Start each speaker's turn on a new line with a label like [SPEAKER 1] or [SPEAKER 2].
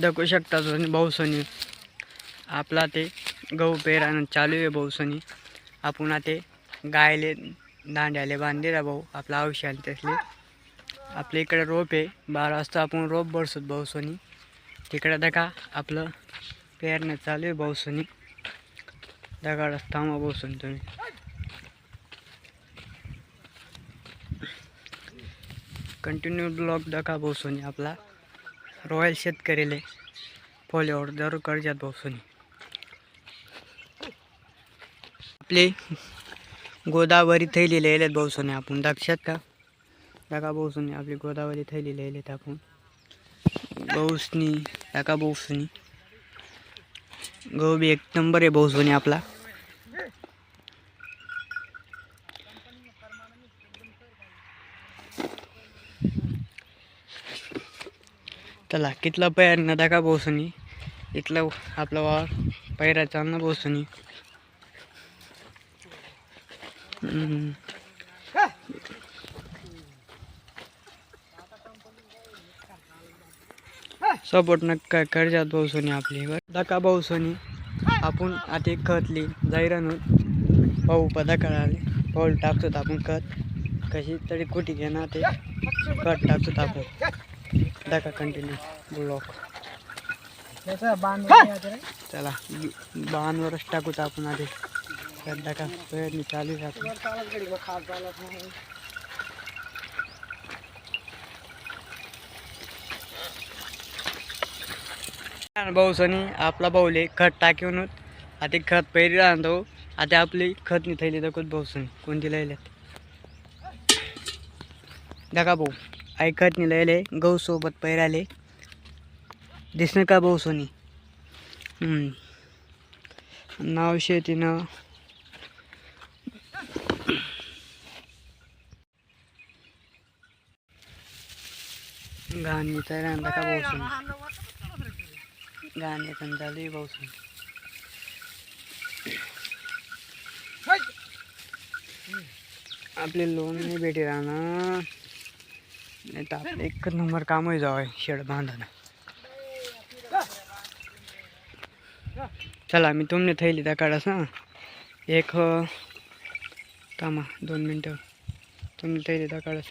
[SPEAKER 1] दाखवू शकता तुम्ही भाऊसनी आपला ते गहू पेरानं चालू आहे भाऊसनी आपण ते गायले दांड्याले बांधलेला भाऊ. आपला औषध तसले. आपल्या इकडे रोप आहे. बारा वाजता आपण रोप बरसत भाऊसनी तिकडे दगा आपलं पेरणं चालू आहे भाऊसनी दगाड थांबा भाऊसनी तुम्ही. कंटिन्यू ब्लॉग दाखवा भाऊसनी आपला. रॉयल शेतकरीले. पोलिओवर जरूर करजात भाऊसनी आपले गोदावरी थैली लिहिलेत भाऊसनी आपण. दाक्षात का दाका भाऊसनी आपली गोदावरी थैली लिहिलेत आपण. भाऊसनी दाका भाऊसनी गहू बी एक नंबर आहे भाऊसनी आपला. चला कितला पैर ना दाखा भाऊसनी इथलं आपला वावर पैराचा न भाऊसनी सपोर्ट नक्का कर्जात भाऊसनी आपली. बर. दाका भाऊसनी आपण आता खतली जाहिरान पाहू पदा कळाले. पाऊल टाकतो आपण खत. कशी तरी कुठे घेणार ते. खत टाकतो आपण. दाखा कंटिन्यू ब्लॉक चला बांधवरच टाकूत आपण आधी. गड्ढा का? पेड़ निकाल ही राहतो भाऊ सनी आपला भाऊले खत टाकून आता खत पेरी राहतो आता आपली खत नाही थैली दाखवत भाऊ सनी. कोणती लिहिल्यात दाखा भाऊ. आई खत नाही लिहिले गहू सोबत पैराले दिसणं का भाऊ सोनी? हम्म. नाव शेतीनं गाणी तर आणता का भाऊ सोनी गाणे पण चालू आहे भाऊ सोनी आपले लोन नाही भेटे राहणार. नाही तर आपलं एक नंबर काम होई जावं शेड बांधणं चला मी तुमने थैली त्या काढास ना एक थांबा दोन मिनटं. तुम्ही थैली त्या काढास.